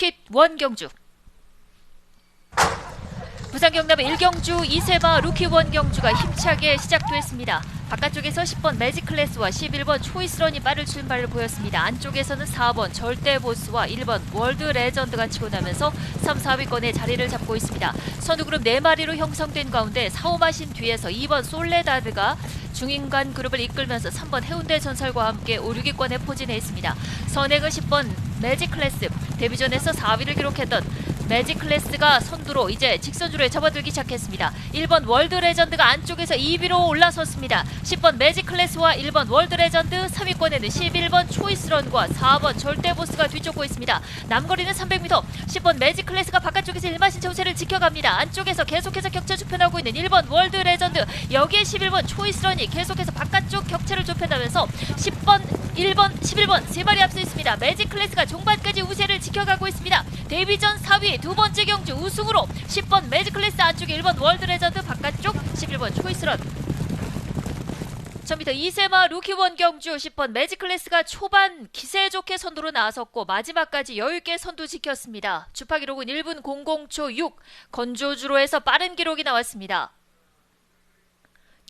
루킷 원경주 부산 경남의 일경주 이세마 루키 원경주가 힘차게 시작됐습니다. 바깥쪽에서 10번 매직클래스와 11번 초이스런이 빠른 출발을 보였습니다. 안쪽에서는 4번 절대보스와 1번 월드 레전드가 치고 나면서 3, 4위권에 자리를 잡고 있습니다. 선두 그룹 4마리로 형성된 가운데 사오마신 뒤에서 2번 솔레다드가 중인간 그룹을 이끌면서 3번 해운대 전설과 함께 5, 6위권에 포진해 있습니다. 선행은 10번 매직 클래스 데뷔전에서 4위를 기록했던 매직 클래스가 선두로 이제 직선주로에 접어들기 시작했습니다. 1번 월드 레전드가 안쪽에서 2위로 올라섰습니다. 10번 매직 클래스와 1번 월드 레전드 3위권에는 11번 초이스런과 4번 절대 보스가 뒤쫓고 있습니다. 남거리는 300m 10번 매직 클래스가 바깥쪽에서 일마신 정체를 지켜갑니다. 안쪽에서 계속해서 격차 좁혀나고 있는 1번 월드 레전드 여기에 11번 초이스런이 계속해서 바깥쪽 격차를 좁혀나면서 10번 1번, 11번 세 마리 앞서 있습니다. 매직 클래스가 종반까지 우세를 지켜가고 있습니다. 데뷔전 4위 두 번째 경주 우승으로 10번 매직 클래스 안쪽에 1번 월드 레전드 바깥쪽 11번 초이스런 1000m 이세마 루키원 경주 10번 매직 클래스가 초반 기세 좋게 선두로 나섰고 마지막까지 여유있게 선두 지켰습니다. 주파 기록은 1분 00초 6 건조주로에서 빠른 기록이 나왔습니다.